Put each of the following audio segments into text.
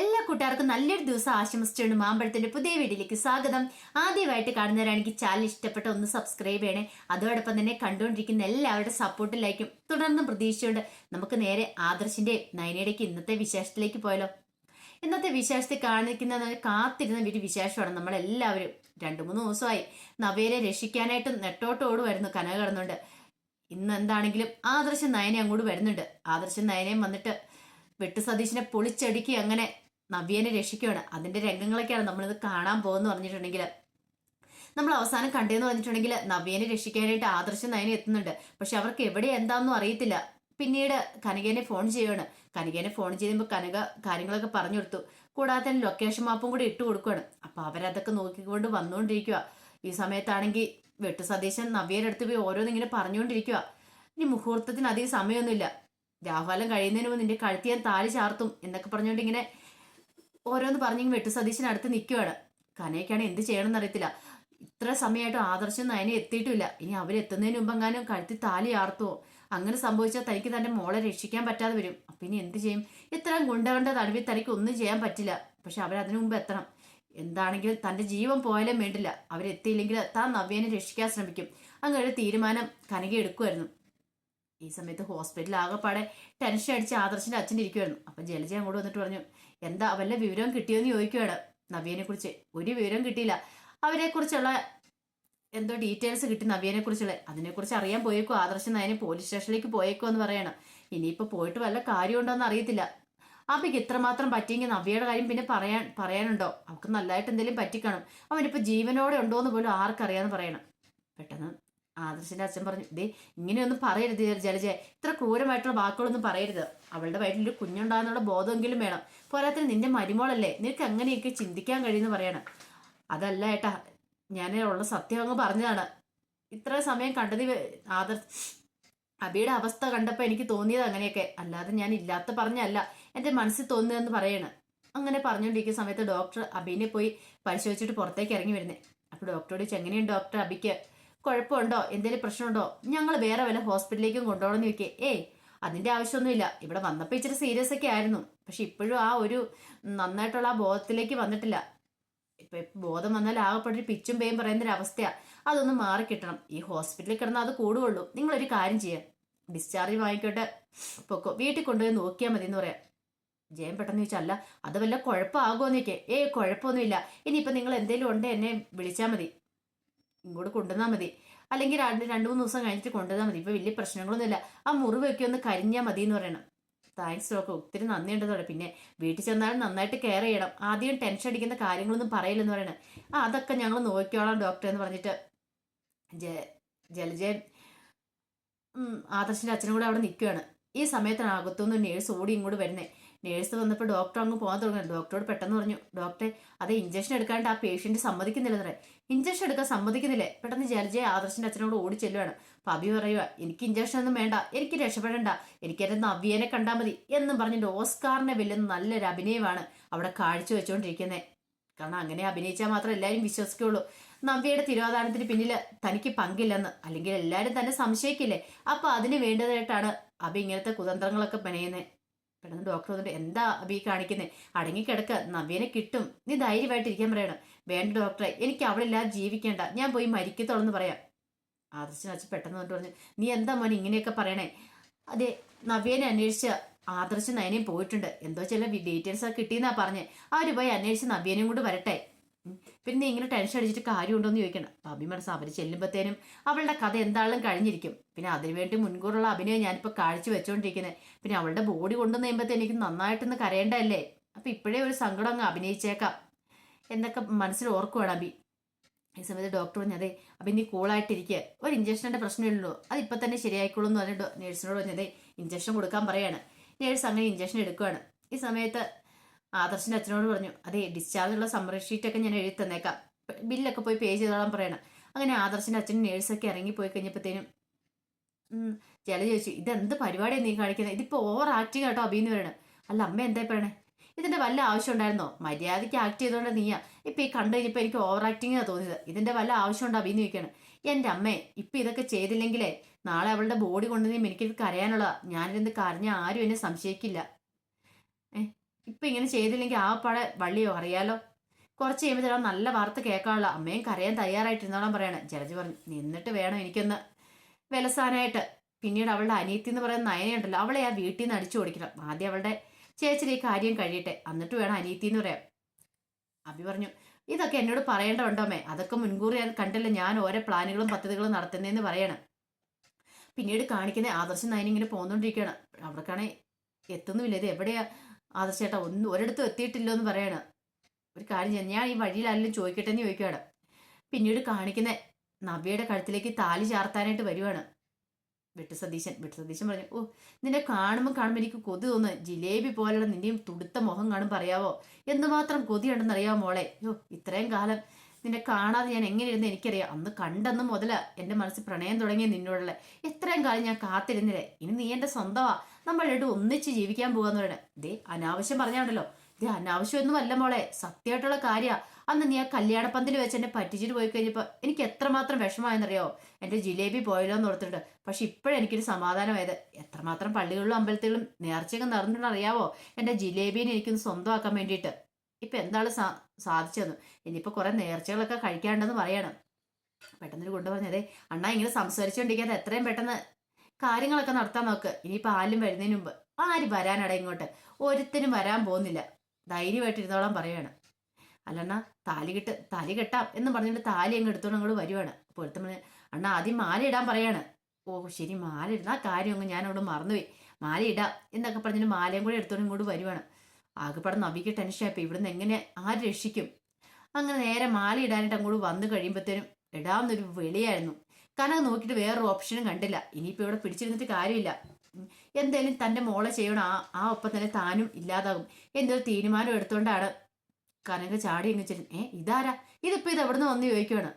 എല്ലാ കൂട്ടുകാർക്കും നല്ലൊരു ദിവസം ആശംസിച്ചുകൊണ്ട് മാമ്പഴത്തിന്റെ പുതിയ വീഡിയോയിലേക്ക് സ്വാഗതം. ആദ്യമായിട്ട് കാണുന്നവരാണെങ്കിൽ ചാനൽ ഇഷ്ടപ്പെട്ട ഒന്ന് സബ്സ്ക്രൈബ് ചെയ്യണേ. അതോടൊപ്പം തന്നെ കണ്ടുകൊണ്ടിരിക്കുന്ന എല്ലാവരുടെ സപ്പോർട്ടും ലൈക്കും തുടർന്നും പ്രതീക്ഷിച്ചുകൊണ്ട് നമുക്ക് നേരെ ആദർശിന്റെ നയനയുടെക്ക് ഇന്നത്തെ വിശേഷത്തിലേക്ക് പോയാലോ. ഇന്നത്തെ വിശേഷത്തിൽ കാണിക്കുന്ന കാത്തിരുന്ന ഒരു വിശേഷമാണ്. നമ്മളെല്ലാവരും രണ്ടു മൂന്ന് ദിവസമായി നവയെ രക്ഷിക്കാനായിട്ട് നെട്ടോട്ടോടുമായിരുന്നു കനക കിടന്നുണ്ട് ഇന്ന് എന്താണെങ്കിലും ആദർശ നയനെ അങ്ങോട്ട് വരുന്നുണ്ട്. ആദർശ നയനയും വന്നിട്ട് വെട്ടു സതീശിനെ പൊളിച്ചടുക്കി അങ്ങനെ നവ്യനെ രക്ഷിക്കുകയാണ്. അതിന്റെ രംഗങ്ങളൊക്കെയാണ് നമ്മളിത് കാണാൻ പോകുന്നു പറഞ്ഞിട്ടുണ്ടെങ്കിൽ. നമ്മൾ അവസാനം കണ്ടേന്ന് പറഞ്ഞിട്ടുണ്ടെങ്കിൽ നവ്യനെ രക്ഷിക്കാനായിട്ട് ആദർശം നയനെ എത്തുന്നുണ്ട്. പക്ഷെ അവർക്ക് എവിടെ എന്താണെന്നും അറിയത്തില്ല. പിന്നീട് കനകേനെ ഫോൺ ചെയ്യുകയാണ് കനകേനെ ഫോൺ ചെയ്യുമ്പോൾ കനക കാര്യങ്ങളൊക്കെ പറഞ്ഞു കൊടുത്തു. കൂടാതെ തന്നെ ലൊക്കേഷൻ മാപ്പും കൂടി ഇട്ട് കൊടുക്കുകയാണ് അപ്പൊ അവരതൊക്കെ നോക്കിക്കൊണ്ട് വന്നുകൊണ്ടിരിക്കുക ഈ സമയത്താണെങ്കിൽ വെട്ടു സതീശൻ നവ്യയുടെ അടുത്ത് പോയി ഓരോന്നിങ്ങനെ പറഞ്ഞുകൊണ്ടിരിക്കുക ഇനി മുഹൂർത്തത്തിന് അധികം സമയമൊന്നുമില്ല രാഹുലം കഴിയുന്നതിന് മുമ്പ് നിന്റെ കഴുത്തി ഞാൻ താലി ചാർത്തും എന്നൊക്കെ പറഞ്ഞുകൊണ്ട് ഇങ്ങനെ ഓരോന്ന് പറഞ്ഞ് വെട്ടു സതീശൻ അടുത്ത് നിൽക്കുവാണ് കനയ്ക്കാണ് എന്ത് ചെയ്യണമെന്ന് അറിയത്തില്ല ഇത്ര സമയമായിട്ടും ആദർശം നയനെ എത്തിയിട്ടില്ല. ഇനി അവരെത്തുന്നതിന് മുമ്പ് എങ്ങാനും കഴുത്തി താലി ആർത്തുവോ? അങ്ങനെ സംഭവിച്ചാൽ തനിക്ക് തന്റെ മോളെ രക്ഷിക്കാൻ പറ്റാതെ വരും. അപ്പൊ ഇനി എന്ത് ചെയ്യും? ഇത്രയും ഗുണ്ടകളുടെ തടവിൽ തനിക്ക് ഒന്നും ചെയ്യാൻ പറ്റില്ല. പക്ഷെ അവരതിനു മുമ്പ് എത്തണം. എന്താണെങ്കിലും തന്റെ ജീവൻ പോയാലും വേണ്ടില്ല. അവരെത്തിയില്ലെങ്കിൽ താൻ നവ്യനെ രക്ഷിക്കാൻ ശ്രമിക്കും. അങ്ങനെ ഒരു തീരുമാനം കനക എടുക്കുമായിരുന്നു ഈ സമയത്ത് ഹോസ്പിറ്റലിൽ ആകെപ്പാടെ ടെൻഷൻ അടിച്ച് ആദർശിന്റെ അച്ഛൻ ഇരിക്കുമായിരുന്നു അപ്പൊ ജലജ അങ്ങോട്ട് വന്നിട്ട് പറഞ്ഞു എന്താ വല്ല വിവരം കിട്ടിയോന്ന് ചോദിക്കുകയാണ് നവ്യനെ കുറിച്ച് ഒരു വിവരം കിട്ടിയില്ല. അവരെ കുറിച്ചുള്ള എന്തോ ഡീറ്റെയിൽസ് കിട്ടി നവ്യനെ കുറിച്ചുള്ള അതിനെക്കുറിച്ച് അറിയാൻ പോയേക്കോ. ആദർശം നയനെ പോലീസ് സ്റ്റേഷനിലേക്ക് പോയേക്കോ എന്ന് പറയണം. ഇനിയിപ്പോ പോയിട്ട് വല്ല കാര്യമുണ്ടോന്ന് അറിയത്തില്ല. അപ്പക്ക് ഇത്രമാത്രം പറ്റിയെങ്കിൽ നവ്യയുടെ കാര്യം പിന്നെ പറയാൻ പറയാനുണ്ടോ? അവൾക്ക് നല്ലതായിട്ട് എന്തെങ്കിലും പറ്റിക്കാണും. അവനിപ്പോ ജീവനോടെ ഉണ്ടോ എന്ന് പോലും ആർക്കറിയാന്ന് പറയണം. പെട്ടെന്ന് ആദർശിന്റെ അച്ഛൻ പറഞ്ഞു ദേ ഇങ്ങനെയൊന്നും പറയരുത് ജലജ ഇത്ര ക്രൂരമായിട്ടുള്ള വാക്കുകളൊന്നും പറയരുത്. അവളുടെ വയറ്റിൽ ഒരു കുഞ്ഞുണ്ടാകുന്നുള്ള ബോധമെങ്കിലും വേണം. പോരാത്തിന് നിന്റെ മരുമോളല്ലേ? നിനക്ക് അങ്ങനെയൊക്കെ ചിന്തിക്കാൻ കഴിയുമെന്ന് പറയണം. അതല്ല ഏട്ടാ ഞാൻ ഉള്ള സത്യം അങ്ങ് പറഞ്ഞതാണ്. ഇത്ര സമയം കണ്ടത് ആദർ അബിയുടെ അവസ്ഥ കണ്ടപ്പോൾ എനിക്ക് തോന്നിയത് അങ്ങനെയൊക്കെ. അല്ലാതെ ഞാൻ ഇല്ലാത്ത പറഞ്ഞല്ല. എന്റെ മനസ്സിൽ തോന്നുന്നതെന്ന് പറയണം. അങ്ങനെ പറഞ്ഞുകൊണ്ടിരിക്കുന്ന സമയത്ത് ഡോക്ടർ അബീനെ പോയി പരിശോധിച്ചിട്ട് പുറത്തേക്ക് ഇറങ്ങി വരുന്നത് അപ്പോൾ ഡോക്ടറോട് എങ്ങനെയുണ്ട് ഡോക്ടർ അബിക്ക്? കുഴപ്പമുണ്ടോ? എന്തെങ്കിലും പ്രശ്നമുണ്ടോ? ഞങ്ങൾ വേറെ വല്ല ഹോസ്പിറ്റലിലേക്കും കൊണ്ടുപോകണമെന്ന് ചോദിക്കേ ഏയ് അതിന്റെ ആവശ്യമൊന്നുമില്ല. ഇവിടെ വന്നപ്പോൾ ഇച്ചിരി സീരിയസ് ഒക്കെ ആയിരുന്നു. പക്ഷെ ഇപ്പോഴും ആ ഒരു നന്നായിട്ടുള്ള ആ ബോധത്തിലേക്ക് വന്നിട്ടില്ല. ഇപ്പൊ ബോധം വന്നാൽ ആകെപ്പെട്ടൊരു പിച്ചും പേയും പറയുന്ന ഒരു അവസ്ഥയാ. അതൊന്ന് മാറിക്കിട്ടണം ഈ ഹോസ്പിറ്റലിൽ കിടന്നാൽ അത് കൂടുകയുള്ളൂ നിങ്ങളൊരു കാര്യം ചെയ്യാം. ഡിസ്ചാർജ് വാങ്ങിക്കോട്ടെ. പൊക്കോ. വീട്ടിൽ കൊണ്ടുപോയി നോക്കിയാൽ മതി എന്ന് പറയാം. ജയം പെട്ടെന്ന് ചോദിച്ചല്ല അത് വല്ല കുഴപ്പമാകുമോ? എന്നൊക്കെ ഏ കുഴപ്പമൊന്നുമില്ല. ഇനിയിപ്പൊ നിങ്ങൾ എന്തെങ്കിലും ഉണ്ടേ എന്നെ വിളിച്ചാൽ മതി. ഇങ്ങോട്ട് കൊണ്ടുവന്നാൽ മതി. അല്ലെങ്കിൽ രണ്ട് രണ്ട് മൂന്ന് ദിവസം കഴിഞ്ഞിട്ട് കൊണ്ടുവന്നാൽ മതി. ഇപ്പോൾ വലിയ പ്രശ്നങ്ങളൊന്നുമില്ല. ആ മുറിവൊക്കെ ഒന്ന് കരിഞ്ഞാൽ മതി എന്ന് പറയണം. താങ്ക്സ് ഡോക്ടർ ഒത്തിരി നന്ദിയുണ്ടെന്നോടെ പിന്നെ വീട്ടിൽ ചെന്നാലും നന്നായിട്ട് കെയർ ചെയ്യണം. ആദ്യം ടെൻഷൻ അടിക്കുന്ന കാര്യങ്ങളൊന്നും പറയില്ലെന്ന് പറയണം. ആ അതൊക്കെ ഞങ്ങൾ നോക്കിയോളാം ഡോക്ടർ എന്ന് പറഞ്ഞിട്ട്. ജ ജലജയൻ ആദർശിന്റെ അച്ഛനും കൂടെ അവിടെ നിൽക്കുകയാണ് ഈ സമയത്താണ് അകത്തുനിന്ന് നേഴ്സ് ഓടി ഇങ്ങോട്ട് വരുന്നേ. നേഴ്സ് വന്നപ്പോൾ ഡോക്ടർ അങ്ങ് പോകാൻ തുടങ്ങി. ഡോക്ടറോട് പെട്ടെന്ന് പറഞ്ഞു ഡോക്ടറെ അത് ഇഞ്ചക്ഷൻ എടുക്കാണ്ട് ആ പേഷ്യന്റ് സമ്മതിക്കുന്നില്ല എന്ന് പറയാം. ഇഞ്ചക്ഷൻ എടുക്കാൻ സമ്മതിക്കുന്നില്ലേ? പെട്ടെന്ന് ജലജയ ആദർശിന്റെ അച്ഛനോട് ഓടി ചെല്ലുവാണ്. പബി പറയുക എനിക്ക് ഇഞ്ചക്ഷൻ ഒന്നും വേണ്ട എനിക്ക് രക്ഷപ്പെടണ്ട എനിക്ക് എന്റെ നവ്യനെ കണ്ടാൽ മതി എന്നും പറഞ്ഞിട്ട് ഓസ്കാറിനെ വെല്ലുന്ന നല്ലൊരു അഭിനയമാണ് അവിടെ കാഴ്ച വെച്ചുകൊണ്ടിരിക്കുന്നത് കാരണം അങ്ങനെ അഭിനയിച്ചാൽ മാത്രം എല്ലാവരും വിശ്വസിക്കുള്ളൂ. നവ്യയുടെ തിരോധാനത്തിന് പിന്നിൽ തനിക്ക് പങ്കില്ലെന്ന്. അല്ലെങ്കിൽ എല്ലാവരും തന്നെ സംശയിക്കില്ലേ? അപ്പൊ അതിന് വേണ്ടതായിട്ടാണ് അഭി ഇങ്ങനത്തെ കുതന്ത്രങ്ങളൊക്കെ പണയുന്നത് പെട്ടെന്ന് ഡോക്ടർ വന്നിട്ട് എന്താ അഭി കാണിക്കുന്നത് അടങ്ങിക്കിടക്ക നവ്യനെ കിട്ടും. നീ ധൈര്യമായിട്ടിരിക്കാൻ പറയണം. വേണ്ട ഡോക്ടറെ എനിക്ക് അവിടെ ഇല്ലാതെ ജീവിക്കേണ്ട. ഞാൻ പോയി മരിക്കത്തോളെന്ന് പറയാം. ആദർശൻ അച്ഛൻ പെട്ടെന്ന് കൊണ്ട് പറഞ്ഞു നീ എന്താ മോനെ ഇങ്ങനെയൊക്കെ പറയണേ? അതെ നവ്യനെ അന്വേഷിച്ച് ആദർശൻ നയനയും പോയിട്ടുണ്ട്. എന്തോ ചില ഡീറ്റെയിൽസ് കിട്ടിയെന്നാ പറഞ്ഞ്. അവർ പോയി അന്വേഷിച്ച് നവ്യനെയും കൊണ്ട് വരട്ടെ. പിന്നെ ഇങ്ങനെ ടെൻഷൻ അടിച്ചിട്ട് കാര്യമുണ്ടോ എന്ന് ചോദിക്കണം. അപ്പം മനസ്സ് അവർ ചെല്ലുമ്പോഴത്തേനും അവളുടെ കഥ എന്താണെങ്കിലും കഴിഞ്ഞിരിക്കും. പിന്നെ അതിനുവേണ്ടി മുൻകൂറുള്ള അഭിനയം ഞാനിപ്പോൾ കാഴ്ച വെച്ചുകൊണ്ടിരിക്കുന്നത് പിന്നെ അവളുടെ ബോഡി കൊണ്ടുവന്ന് കഴിയുമ്പോഴത്തേനും എനിക്ക് നന്നായിട്ടൊന്ന് കരയേണ്ടതല്ലേ? അപ്പം ഇപ്പോഴേ ഒരു സങ്കടം അങ്ങ് അഭിനയിച്ചേക്കാം. എന്നൊക്കെ മനസ്സിൽ ഓർക്കുവാണ് അഭി. ഈ സമയത്ത് ഡോക്ടർ പറഞ്ഞതേ അപ്പം ഇനി കൂളായിട്ടിരിക്കുക ഒരു ഇഞ്ചക്ഷന്റെ പ്രശ്നമില്ലല്ലോ അത് ഇപ്പം തന്നെ ശരിയായിക്കോളൂ എന്ന് പറഞ്ഞിട്ട് നേഴ്സിനോട് പറഞ്ഞതേ ഇഞ്ചക്ഷൻ കൊടുക്കാൻ പറയാണ്. നേഴ്സ് അങ്ങനെ ഇഞ്ചക്ഷൻ എടുക്കുകയാണ് ഈ സമയത്ത് ആദർശിന്റെ അച്ഛനോട് പറഞ്ഞു അതെ ഡിസ്ചാർജ് ഉള്ള സമ്മറി ഷീറ്റ് ഒക്കെ ഞാൻ എഴുതി തന്നേക്കാം. ബില്ലൊക്കെ പോയി പേ ചെയ്തോളാൻ പറയണം. അങ്ങനെ ആദർശിന്റെ അച്ഛൻ നേഴ്സൊക്കെ ഇറങ്ങി പോയി കഴിഞ്ഞപ്പോഴത്തേനും ചില ചോദിച്ചു ഇതെന്ത് പരിപാടിയാണ് നീ കാണിക്കുന്നത് ഇതിപ്പോൾ ഓവർ ആക്ടിങ് കേട്ടോ അഭിന്ന് പറയണം അല്ല അമ്മ എന്താ പറയണേ? ഇതിന്റെ വല്ല ആവശ്യം ഉണ്ടായിരുന്നോ? മര്യാദയ്ക്ക് ആക്ട് ചെയ്തോണ്ട് നീയാ. ഇപ്പൊ ഈ കണ്ടു കഴിഞ്ഞപ്പോൾ എനിക്ക് ഓവർ ആക്ടിങ് തോന്നിയത്. ഇതിന്റെ വല്ല ആവശ്യം ഉണ്ടോ അഭിന്ന് ചോദിക്കാണ്. എന്റെ അമ്മേ ഇപ്പൊ ഇതൊക്കെ ചെയ്തില്ലെങ്കിലേ നാളെ അവളുടെ ബോഡി കൊണ്ടുവന്ന് എനിക്കിത് കരയാനുള്ളതാ. ഞാനിതെന്ത് കരഞ്ഞ ആരും എന്നെ സംശയിക്കില്ല. ഏ ഇപ്പൊ ഇങ്ങനെ ചെയ്തില്ലെങ്കിൽ ആ പാടെ വള്ളിയോ അറിയാലോ? കുറച്ച് കഴിയുമ്പോൾ നല്ല വാർത്ത കേൾക്കാനുള്ള അമ്മയും കരയാൻ തയ്യാറായിട്ടിരുന്നോളാം പറയാണ്. ജലജ് പറഞ്ഞു നിന്നിട്ട് വേണം എനിക്കൊന്ന് വിലസാനായിട്ട്. പിന്നീട് അവളുടെ അനിയത്തി എന്ന് പറയുന്ന നയനയുണ്ടല്ലോ അവളെ ആ വീട്ടിൽ നിന്ന് അടിച്ചു ഓടിക്കണം ആദ്യം അവളുടെ ചേച്ചിയുടെ ഈ കാര്യം കഴിയട്ടെ. എന്നിട്ട് വേണം അനിയത്തി എന്ന് പറയാം അഭി പറഞ്ഞു ഇതൊക്കെ എന്നോട് പറയേണ്ടതുണ്ടോമേ അതൊക്കെ മുൻകൂർ ഞാൻ കണ്ടില്ല. ഞാൻ ഓരോ പ്ലാനുകളും പദ്ധതികളും നടത്തുന്നതെന്ന് പറയണം. പിന്നീട് കാണിക്കുന്ന ആദർശം നയൻ ഇങ്ങനെ പോന്നുകൊണ്ടിരിക്കുകയാണ്. അവിടേക്കാണെ എത്തുന്നുമില്ല. ഇത് എവിടെയാ? ആദർശേട്ടാ ഒന്നും ഒരിടത്തും എത്തിയിട്ടില്ലോ എന്ന് ഒരു കാര്യം ചെയ്യാം ഞാൻ ഈ വഴിയിലാലും ചോദിക്കട്ടെ എന്ന് ചോദിക്കുകയാണ് പിന്നീട് കാണിക്കുന്ന നവ്യയുടെ കഴുത്തിലേക്ക് താലി ചാർത്താനായിട്ട് വരുവാണ്. വെട്ടു സതീശൻ വെട്ടു സതീശൻ പറഞ്ഞു ഓ നിന്നെ കാണുമ്പോൾ കാണുമ്പോൾ എനിക്ക് കൊതി തോന്നുന്നു ജിലേബി പോലെയുള്ള നിന്റെയും തുടുത്ത മുഖം കാണുമ്പോൾ അറിയാവോ എന്തുമാത്രം കൊതിയുണ്ടെന്ന് അറിയാമോ മോളെ? യോ ഇത്രയും കാലം നിന്നെ കാണാതെ ഞാൻ എങ്ങനെ ഇരുന്ന് എനിക്കറിയാം. അന്ന് കണ്ടെന്ന് മുതല എന്റെ മനസ്സിൽ പ്രണയം തുടങ്ങിയ നിന്നോടുള്ള. എത്രയും കാലം ഞാൻ കാത്തിരുന്നില്ലേ? ഇനി നീ എന്റെ സ്വന്തമാ. നമ്മൾ രണ്ടും ഒന്നിച്ച് ജീവിക്കാൻ പോകാന്ന് പറയണേ. ദേ അനാവശ്യം പറഞ്ഞാണ്ടല്ലോ. ഇത് അനാവശ്യമൊന്നും അല്ല മോളെ. സത്യമായിട്ടുള്ള കാര്യ. അന്ന് നീ ആ കല്യാണപ്പന്തിൽ വെച്ച് എന്നെ പറ്റിച്ചിട്ട് പോയി കഴിഞ്ഞപ്പോൾ എനിക്ക് എത്രമാത്രം വിഷമമായെന്നറിയോ? എന്റെ ജിലേബി പോയല്ലോ എന്ന് ഓർത്തിട്ട്. പക്ഷെ ഇപ്പോഴെനിക്കൊരു സമാധാനമായത്. എത്രമാത്രം പള്ളികളിലും അമ്പലത്തിലും നേർച്ചയൊക്കെ നടന്നിട്ടുണ്ട് അറിയാവോ? എന്റെ ജിലേബീനെ എനിക്കൊന്ന് സ്വന്തമാക്കാൻ വേണ്ടിയിട്ട്. ഇപ്പം എന്താണ് സാ സാധിച്ചതെന്ന്? ഇനിയിപ്പോൾ കുറേ നേർച്ചകളൊക്കെ കഴിക്കാണ്ടെന്ന് പറയണം. പെട്ടെന്നൊരു കൊണ്ട് പറഞ്ഞതേ അണ്ണാ ഇങ്ങനെ സംസാരിച്ചുകൊണ്ടിരിക്കാതെ എത്രയും പെട്ടെന്ന് കാര്യങ്ങളൊക്കെ നടത്താൻ നോക്ക്. ഇനിയിപ്പോൾ പാലും വരുന്നതിന് മുമ്പ്. ആര് വരാനട ഇങ്ങോട്ട്? ഒരുത്തിനും വരാൻ പോകുന്നില്ല. ധൈര്യമായിട്ടിരുന്നോളാം പറയാണ് അല്ലണ്ണ താലി കിട്ട് താലി കെട്ടാം എന്ന് പറഞ്ഞിട്ട് താലി അങ്ങ് എടുത്തോണ്ട് അങ്ങോട്ട് വരുവാണ്. അപ്പോൾ എടുത്ത അണ്ണ ആദ്യം മാല ഇടാൻ പറയാണ്. ഓ ശരി മാല ഇടുന്ന കാര്യം അങ്ങ് ഞാൻ അവിടെ മറന്നുപോയി. മാല ഇടാം എന്നൊക്കെ പറഞ്ഞിട്ട് മാലയും കൂടെ എടുത്തോണ്ട് ഇങ്ങോട്ട് വരുവാണ്. ആകെപ്പാടെ നവിക്ക് ടെൻഷനായപ്പോൾ ഇവിടുന്ന് എങ്ങനെ ആര് രക്ഷിക്കും? അങ്ങനെ നേരെ മാല ഇടാനായിട്ട് അങ്ങോട്ട് വന്നു കഴിയുമ്പോഴത്തേനും ഇടാവുന്നൊരു വെളിയായിരുന്നു. കനക നോക്കിയിട്ട് വേറൊരു ഓപ്ഷനും കണ്ടില്ല. ഇനിയിപ്പോൾ ഇവിടെ പിടിച്ചിരുന്നിട്ട് കാര്യമില്ല. എന്തായാലും തന്റെ മോളെ ചെയ്യണം. ആ ആ ഒപ്പം തന്നെ താനും ഇല്ലാതാകും. എന്തൊരു തീരുമാനം എടുത്തുകൊണ്ടാണ് കനക ചാടി ചെല്ലും ഏ ഇതാരാ? ഇതിപ്പോൾ ഇത് എവിടെ നിന്ന് വന്ന് ചോദിക്കുവാണ്?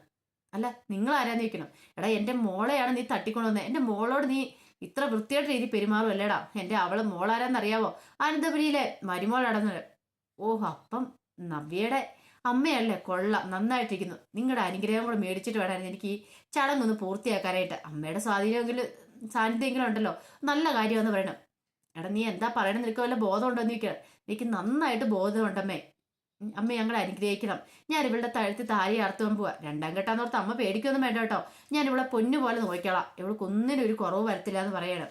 അല്ല നിങ്ങൾ ആരാന്ന് ചോദിക്കണം. എടാ എന്റെ മോളെയാണ് നീ തട്ടിക്കൊണ്ടുവന്നത് എന്റെ മോളോട് നീ ഇത്ര വൃത്തിയായിട്ട് രീതി പെരുമാറും അല്ലേടാ എന്റെ അവളെ മോളാരാന്നറിയാവോ? അനന്തപുരിയിലെ മരുമോളാണെന്ന്. ഓഹ് അപ്പം നവ്യയുടെ അമ്മയല്ലേ കൊള്ള. നന്നായിട്ടിരിക്കുന്നു. നിങ്ങളുടെ അനുഗ്രഹം കൂടെ മേടിച്ചിട്ട് വേണമായിരുന്നു എനിക്ക് ഈ ചടങ്ങൊന്ന് പൂർത്തിയാക്കാനായിട്ട്. അമ്മയുടെ സ്വാധീനമെങ്കിലും സാന്നിധ്യമെങ്കിലും ഉണ്ടല്ലോ. നല്ല കാര്യമെന്ന് പറയണം. എടാ നീ എന്താ പറയണം നിനക്ക് വല്ല ബോധമുണ്ടോ? എന്ന് ചോദിക്കണം എനിക്ക് നന്നായിട്ട് ബോധമുണ്ടമ്മേ. അമ്മ ഞങ്ങളെ അനുഗ്രഹിക്കണം. ഞാൻ ഇവളുടെ തഴുത്ത് താരി അർത്ഥം പോവാ. രണ്ടാം ഘട്ടാന്നോർത്ത് അമ്മ പേടിക്കൊന്നും വേണ്ട കേട്ടോ. ഞാൻ ഇവിടെ പൊന്നു പോലെ നോക്കിക്കോളാം. ഇവൾക്ക് ഒന്നിനും ഒരു കുറവ് വരത്തില്ല എന്ന് പറയണം.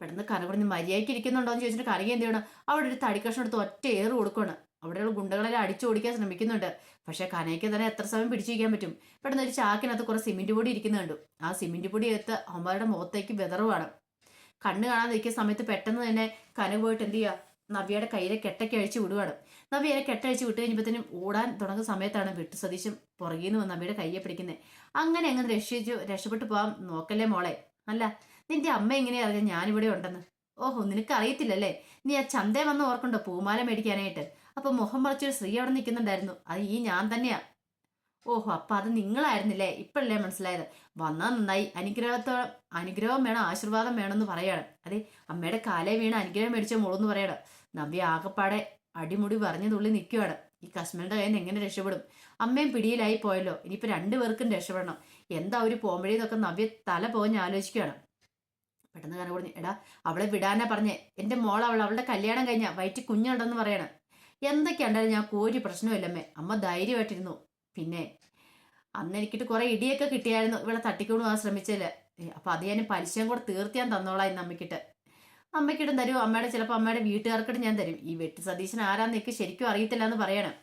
പെട്ടെന്ന് കനകുടഞ്ഞ് മര്യാദയ്ക്ക് ഇരിക്കുന്നുണ്ടോ എന്ന് ചോദിച്ചിട്ട് കനക എന്ത് ചെയ്യണം. അവിടെ ഒരു തടിക്കഷ്ണം എടുത്ത് ഒറ്റ ഏറ് കൊടുക്കണം അവിടെയുള്ള ഗുണ്ടകളെല്ലാം അടിച്ചു ഓടിക്കാൻ ശ്രമിക്കുന്നുണ്ട്. പക്ഷേ കനയ്ക്ക് തന്നെ എത്ര സമയം പിടിച്ചിരിക്കാൻ പറ്റും? പെട്ടെന്ന് ഒരു ചാക്കിനകത്ത് കുറേ സിമെന്റ് പൊടി ഇരിക്കുന്നുണ്ട് ആ സിമെന്റ് പൊടി എടുത്ത് അവന്മാരുടെ മുഖത്തേക്ക് വിതറുവാണ്. കണ്ണ് കാണാൻ നിൽക്കുന്ന സമയത്ത് പെട്ടെന്ന് തന്നെ കന പോയിട്ട് എന്ത് ചെയ്യുക നവ്യയുടെ കയ്യിലെ കെട്ടൊക്കെ അഴിച്ചു വിടുവാണ്. നവ്യയുടെ കെട്ടഴിച്ച് വിട്ട് കഴിഞ്ഞപ്പോഴത്തേനും ഓടാൻ തുടങ്ങുന്ന സമയത്താണ് വിട്ടു സതീശം പുറകിൽ നിന്ന് വന്ന് നവ്യയുടെ കയ്യെ പിടിക്കുന്നത്. അങ്ങനെ അങ്ങനെ രക്ഷിച്ചു രക്ഷപ്പെട്ടു പോകാൻ നോക്കല്ലേ മോളെ. അല്ല നിന്റെ അമ്മ എങ്ങനെയാ അറിയാം ഞാനിവിടെ ഉണ്ടെന്ന്? ഓഹോ നിനക്ക് അറിയത്തില്ലല്ലേ നീ ആ ചന്തേ വന്ന് ഓർക്കണ്ടോ പൂമാല മേടിക്കാനായിട്ട്. അപ്പൊ മുഖം മറച്ചൊരു സ്ത്രീ അവിടെ നിൽക്കുന്നുണ്ടായിരുന്നു. അത് ഈ ഞാൻ തന്നെയാ. ഓഹോ അപ്പൊ അത് നിങ്ങളായിരുന്നില്ലേ? ഇപ്പോഴല്ലേ മനസ്സിലായത്? വന്നാൽ നന്നായി. അനുഗ്രഹത്തോളം അനുഗ്രഹം വേണം ആശീർവാദം വേണമെന്ന് പറയാണ്. അതെ അമ്മയുടെ കാലേ വീണ് അനുഗ്രഹം മേടിച്ച മോളെന്ന് പറയണം. നവ്യ ആകപ്പാടെ അടിമുടി പറഞ്ഞു തുള്ളി നിൽക്കുകയാണ് ഈ കശ്മീരിന്റെ കയ്യിൽ നിന്ന് എങ്ങനെ രക്ഷപ്പെടും? അമ്മയും പിടിയിലായി പോയല്ലോ. ഇനിയിപ്പോ രണ്ടുപേർക്കും രക്ഷപ്പെടണം. എന്താ ഒരു പോംവഴി എന്നൊക്കെ നവ്യ തല പോഞ്ഞ് ആലോചിക്കുകയാണ് പെട്ടെന്ന് കാരണം പറഞ്ഞു എടാ അവളെ വിടാനാ പറഞ്ഞേ. എന്റെ മോൾ അവൾ അവളുടെ കല്യാണം കഴിഞ്ഞ വയറ്റി കുഞ്ഞുണ്ടെന്ന് പറയണം. എന്തൊക്കെയുണ്ടായാലും ഞാൻ കോരി പ്രശ്നമില്ലമ്മേ അമ്മ. ധൈര്യമായിട്ടിരുന്നു. പിന്നെ അന്ന് എനിക്കിട്ട് കുറെ ഇടിയൊക്കെ കിട്ടിയായിരുന്നു. ഇവിടെ തട്ടിക്കൊണ്ട് പോകാൻ ശ്രമിച്ചില്ല അപ്പൊ അത് ഞാൻ പലിശയും കൂടെ തീർത്ത് ഞാൻ തന്നോളാം ഇന്ന് അമ്മയ്ക്കിട്ട്. അമ്മയ്ക്കിട്ടും തരും. അമ്മയുടെ ചിലപ്പോൾ അമ്മയുടെ വീട്ടുകാർക്കിട്ട് ഞാൻ തരും. ഈ വെട്ടി സതീശൻ ആരാന്ന് എനിക്ക് ശരിക്കും അറിയത്തില്ല എന്ന് പറയണം.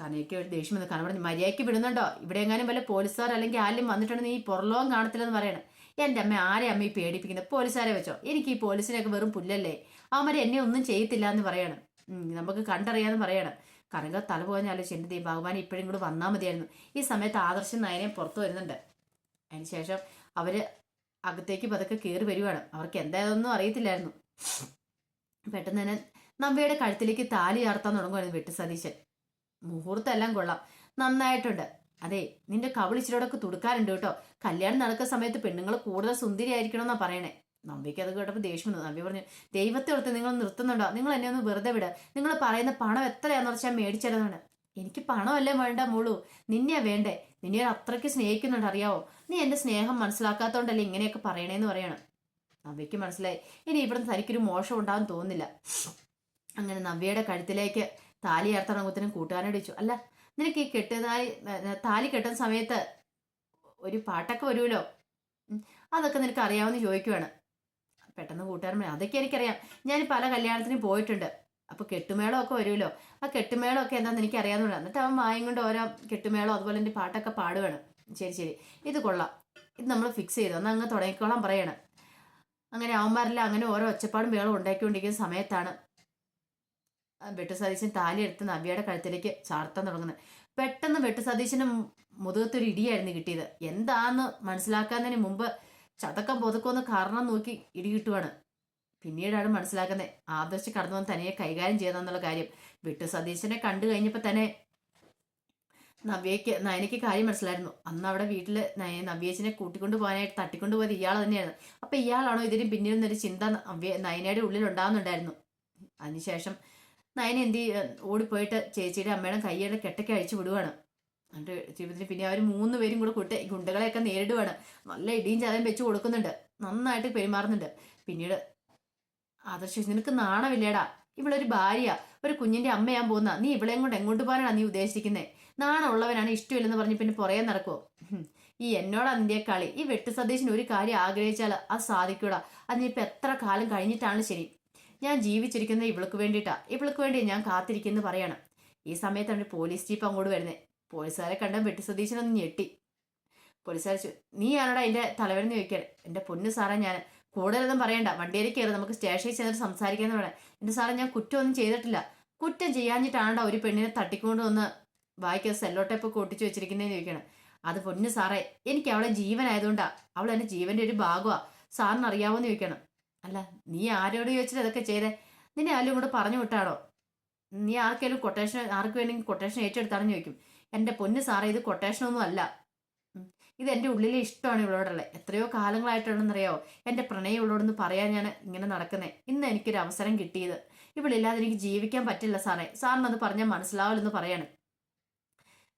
കനയ്ക്ക് ഒരു ദേഷ്യം വന്നു. കാരണം പറഞ്ഞു മര്യാദയ്ക്ക് വിടുന്നുണ്ടോ? ഇവിടെ എങ്ങാനും വല്ല പോലീസുകാർ അല്ലെങ്കിൽ ആരും വന്നിട്ടുണ്ടെങ്കിൽ ഈ പുറലോകം കാണത്തില്ലെന്ന് പറയണം. എന്റെ അമ്മ ആരെ അമ്മ ഈ പേടിപ്പിക്കുന്നത്? പോലീസുകാരെ വെച്ചോ? എനിക്ക് ഈ പോലീസിനെയൊക്കെ വെറും പുല്ലല്ലേ? അവന്മാരെ എന്നെ ഒന്നും ചെയ്യത്തില്ല എന്ന് പറയണം. നമുക്ക് കണ്ടറിയാന്ന് പറയണം. കനക തല പോകാനാലോചിച്ച് എന്റെ ഭഗവാൻ ഇപ്പോഴും കൂടെ വന്നാൽ മതിയായിരുന്നു. ഈ സമയത്ത് ആദർശം നയനെ പുറത്തു വരുന്നുണ്ട്. അതിനുശേഷം അവർ അകത്തേക്ക് പതുക്കെ കയറി വരുവാണ്. അവർക്ക് എന്തായതൊന്നും അറിയത്തില്ലായിരുന്നു. പെട്ടെന്ന് തന്നെ നവ്യയുടെ കഴുത്തിലേക്ക് താലി ചാർത്താൻ തുടങ്ങുമായിരുന്നു വെട്ടു സതീശൻ. മുഹൂർത്തം എല്ലാം കൊള്ളാം. നന്നായിട്ടുണ്ട്. അതെ നിന്റെ കവിളിച്ചിരോടൊക്കെ തുടുക്കാറുണ്ട് കേട്ടോ. കല്യാണം നടക്കുന്ന സമയത്ത് പെണ്ണുങ്ങൾ കൂടുതൽ സുന്ദരി ആയിരിക്കണം എന്നാ പറയണേ. നമ്പിക്ക് അത് കേട്ടപ്പോൾ ദേഷ്യം വന്നു. നമ്പി പറഞ്ഞു ദൈവത്തെ ഓർത്ത് നിങ്ങൾ നിർത്തുന്നുണ്ടോ? നിങ്ങൾ എന്നെ ഒന്ന് വെറുതെ വിട്. നിങ്ങൾ പറയുന്ന പണം എത്രയാന്ന് വെച്ചാൽ മേടിച്ചതാണ് എനിക്ക് പണമല്ലേ വേണ്ട മോളു. നിന്നെയാ വേണ്ടേ? നിന്നെ അത്രയ്ക്ക് സ്നേഹിക്കുന്നുണ്ട് അറിയാവോ? നീ എന്റെ സ്നേഹം മനസ്സിലാക്കാത്തോണ്ടല്ലേ ഇങ്ങനെയൊക്കെ പറയണേന്ന് പറയണം. നമ്പിക്ക് മനസ്സിലായി. ഇനി ഇവിടുന്ന് തനിക്കൊരു മോശം ഉണ്ടാകാൻ തോന്നുന്നില്ല. അങ്ങനെ നവ്യയുടെ കഴുത്തിലേക്ക് താലി ഏർത്തിറങ്ങുത്തിനും കൂട്ടുകാരനോട് ചോദിച്ചു അല്ല നിനക്ക് ഈ കെട്ടുന്നായി താലി കെട്ടുന്ന സമയത്ത് ഒരു പാട്ടൊക്കെ വരുമല്ലോ? അതൊക്കെ നിനക്ക് അറിയാവുന്ന ചോദിക്കുവാണ്. പെട്ടെന്ന് കൂട്ടുകാരൻ അതൊക്കെ എനിക്കറിയാം. ഞാൻ പല കല്യാണത്തിനും പോയിട്ടുണ്ട്. അപ്പൊ കെട്ടുമേളമൊക്കെ വരുമല്ലോ. ആ കെട്ടുമേളമൊക്കെ എന്താണെന്ന് എനിക്ക് അറിയാവുന്നില്ല എന്നിട്ട് അവൻ വായും കൊണ്ട് ഓരോ കെട്ടുമേളം അതുപോലെ എന്റെ പാട്ടൊക്കെ പാടുകയാണ് ശരി ശരി. ഇത് കൊള്ളാം. ഇത് നമ്മൾ ഫിക്സ് ചെയ്തു. എന്നാൽ അങ്ങ് തുടങ്ങിക്കോളാൻ പറയണം. അങ്ങനെ അവന്മാരെല്ലാം അങ്ങനെ ഓരോ ഒച്ചപ്പാടും വേളം ഉണ്ടാക്കിക്കൊണ്ടിരിക്കുന്ന സമയത്താണ് വെട്ടു സതീശൻ താലി എടുത്ത് നവ്യയുടെ കഴുത്തിലേക്ക് ചാർത്താൻ തുടങ്ങുന്നത്. പെട്ടെന്ന് വെട്ടു സതീശന് മുതുകത്തൊരു ഇടിയായിരുന്നു കിട്ടിയത്. എന്താന്ന് മനസ്സിലാക്കുന്നതിന് മുമ്പ് ചതക്കം പൊതുക്കൊന്ന് കാരണം നോക്കി ഇടികിട്ടുവാണ് പിന്നീടാണ് മനസ്സിലാക്കുന്നത് ആദർശ് കടന്നു വന്ന് തനിയെ കൈകാര്യം ചെയ്തെന്നുള്ള കാര്യം. വിട്ടു സതീശനെ കണ്ടു കഴിഞ്ഞപ്പോൾ തന്നെ നവ്യയ്ക്ക് നയനയ്ക്ക് കാര്യം മനസ്സിലായിരുന്നു. അന്ന് അവിടെ വീട്ടിൽ നയ നവ്യേച്ചിനെ കൂട്ടിക്കൊണ്ട് പോകാനായിട്ട് തട്ടിക്കൊണ്ട് പോയത് ഇയാൾ തന്നെയാണ് അപ്പം ഇയാളാണോ ഇതിന് പിന്നിൽ നിന്നൊരു ചിന്ത നവ്യ നയനയുടെ ഉള്ളിൽ ഉണ്ടാകുന്നുണ്ടായിരുന്നു അതിനുശേഷം നയന എന്ത് ഓടിപ്പോയിട്ട് ചേച്ചിയുടെ അമ്മയുടെ കൈയുടെ കെട്ടൊക്കെ അഴിച്ചു വിടുവാണ്. എന്നിട്ട് ജീവിതത്തിൽ പിന്നെ അവർ മൂന്ന് പേരും കൂടെ കൂട്ട് ഗുണ്ടകളെയൊക്കെ നേരിടുവാണ്. നല്ല ഇടിയും ചതയും വെച്ച് കൊടുക്കുന്നുണ്ട്. നന്നായിട്ട് പെരുമാറുന്നുണ്ട്. പിന്നീട് ആദർശ നിനക്ക് നാണമില്ലേടാ? ഇവളൊരു ഭാര്യ. ഒരു കുഞ്ഞിന്റെ അമ്മയാൻ പോകുന്ന. നീ ഇവളെയും കൊണ്ട് എങ്ങോട്ട് പോകാനാണ് നീ ഉദ്ദേശിക്കുന്നത് നാണമുള്ളവനാണ് ഇഷ്ടമില്ലെന്ന് പറഞ്ഞ് പിന്നെ പുറകെ നടക്കുമോ ഈ എന്നോടാ നിന്റെ കളി. ഈ വെട്ടു സതീശന് ഒരു കാര്യം ആഗ്രഹിച്ചാൽ അത് സാധിക്കൂടാ. അതിനിപ്പോ എത്ര കാലം കഴിഞ്ഞിട്ടാണ് ശരി? ഞാൻ ജീവിച്ചിരിക്കുന്നത് ഇവൾക്ക് വേണ്ടിയിട്ടാ. ഇവൾക്ക് വേണ്ടി ഞാൻ കാത്തിരിക്കുന്നു പറയണം. ഈ സമയത്താണ് പോലീസ് ജീപ്പ് അങ്ങോട്ട് വരുന്നത് പോലീസുകാരെ കണ്ട വെട്ടി സതീശനൊന്ന് ഞെട്ടി. പോലീസുകാർ നീ ആണോടാ എന്റെ തലവരെന്ന് ചോദിക്കാൻ? എന്റെ പൊന്നു സാറേ ഞാൻ കൂടുതലൊന്നും പറയണ്ട. വണ്ടിയിൽ കയറി നമുക്ക് സ്റ്റേഷനിൽ ചെന്നിട്ട് സംസാരിക്കാന്ന് പറയാം എന്റെ സാറേ ഞാൻ കുറ്റമൊന്നും ചെയ്തിട്ടില്ല. കുറ്റം ചെയ്യാഞ്ഞിട്ടാണോ ഒരു പെണ്ണിനെ തട്ടിക്കൊണ്ട് വന്ന് വായിക്കാ സെല്ലോ കൊട്ടിച്ചു വെച്ചിരിക്കുന്നതെന്ന് ചോദിക്കണം. അത് പൊന്നു സാറേ എനിക്ക് അവളെ ജീവനായതുകൊണ്ടാ. അവൾ എന്റെ ജീവന്റെ ഒരു ഭാഗമാ. സാറിന് അറിയാവോന്ന് ചോദിക്കണം. അല്ല നീ ആരോട് ചോദിച്ചിട്ട് ഇതൊക്കെ ചെയ്തേ? നിന്നെ ആരും കൂടെ പറഞ്ഞു വിട്ടാണോ? നീ ആർക്കെങ്കിലും കൊട്ടേഷൻ ആർക്ക് വേണമെങ്കിൽ കൊട്ടേഷൻ ഏറ്റെടുത്താണെന്ന് ചോദിക്കും. എന്റെ പൊന്ന് സാറേ ഇത് കൊട്ടേഷനൊന്നും അല്ല. ഇത് എന്റെ ഉള്ളിലെ ഇഷ്ടമാണ് ഇവളോടുള്ളത് എത്രയോ കാലങ്ങളായിട്ടുണ്ടെന്നറിയാവോ എന്റെ പ്രണയം ഇവളോടൊന്ന് പറയാൻ ഞാൻ ഇങ്ങനെ നടക്കുന്നേ. ഇന്ന് എനിക്കൊരു അവസരം കിട്ടിയത്. ഇവളില്ലാതെ എനിക്ക് ജീവിക്കാൻ പറ്റില്ല സാറേ. സാറിനത് പറഞ്ഞാൽ മനസ്സിലാവില്ലെന്ന് പറയാണ്.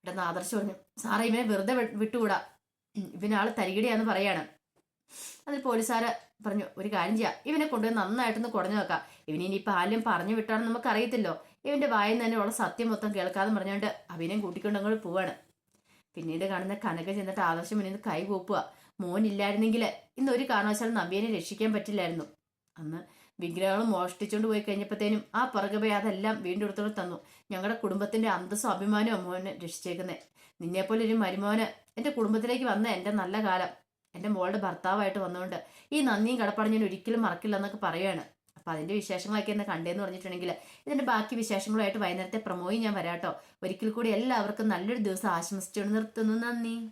ഇവിടെ ആദർശ് പറഞ്ഞു. സാറേ ഇവനെ വെറുതെ വിട്ടുകൂടാ? ആൾ തരികിടയാന്ന് പറയാണ്. അതിൽ പോലീസുകാര് പറഞ്ഞു ഒരു കാര്യം ചെയ്യാം. ഇവനെ കൊണ്ടുപോയി നന്നായിട്ടൊന്ന് കുടഞ്ഞു വെക്കാം. ഇവന് ആദ്യം പറഞ്ഞു വിട്ടാണെന്ന് നമുക്ക് ഇവന്റെ വായിൽ നിന്ന് ഉള്ള സത്യം മൊത്തം കേൾക്കാതെ പറഞ്ഞുകൊണ്ട് അഭിനയം കൂട്ടിക്കൊണ്ട് പോവാണ്. പിന്നീട് കാണുന്ന കനക ചെന്നിട്ട് ആദർശം മുന്നിൽ കൈ കൂപ്പുക. മോനില്ലായിരുന്നെങ്കിൽ ഇന്ന് ഒരു കാരണവശാലും നവ്യനെ രക്ഷിക്കാൻ പറ്റില്ലായിരുന്നു. അന്ന് വിഗ്രഹങ്ങൾ മോഷ്ടിച്ചുകൊണ്ട് പോയി കഴിഞ്ഞപ്പോഴത്തേനും ആ പുറകെ അതെല്ലാം വീണ്ടും എടുത്തോണ്ട് തന്നു. ഞങ്ങളുടെ കുടുംബത്തിന്റെ അന്തസ്സും അഭിമാനവും മോനെ രക്ഷിച്ചേക്കുന്നത് നിന്നെപ്പോലെ ഒരു മരുമോന് എന്റെ കുടുംബത്തിലേക്ക് വന്ന എന്റെ നല്ല കാലം. എന്റെ മോളുടെ ഭർത്താവായിട്ട് വന്നുകൊണ്ട് ഈ നന്ദിയും കടപ്പാടും ഞാൻ ഒരിക്കലും മറക്കില്ല എന്നൊക്കെ പറയുകയാണ് അപ്പൊ അതിന്റെ വിശേഷങ്ങളൊക്കെ ഒന്ന് കണ്ടേന്ന് പറഞ്ഞിട്ടുണ്ടെങ്കിൽ ഇതിന്റെ ബാക്കി വിശേഷങ്ങളുമായിട്ട് വൈകുന്നേരത്തെ പ്രമോയും ഞാൻ വരാട്ടോ. ഒരിക്കൽ കൂടി എല്ലാവർക്കും നല്ലൊരു ദിവസം ആശംസിച്ചുകൊണ്ട് നിർത്തുന്നു. നന്ദി.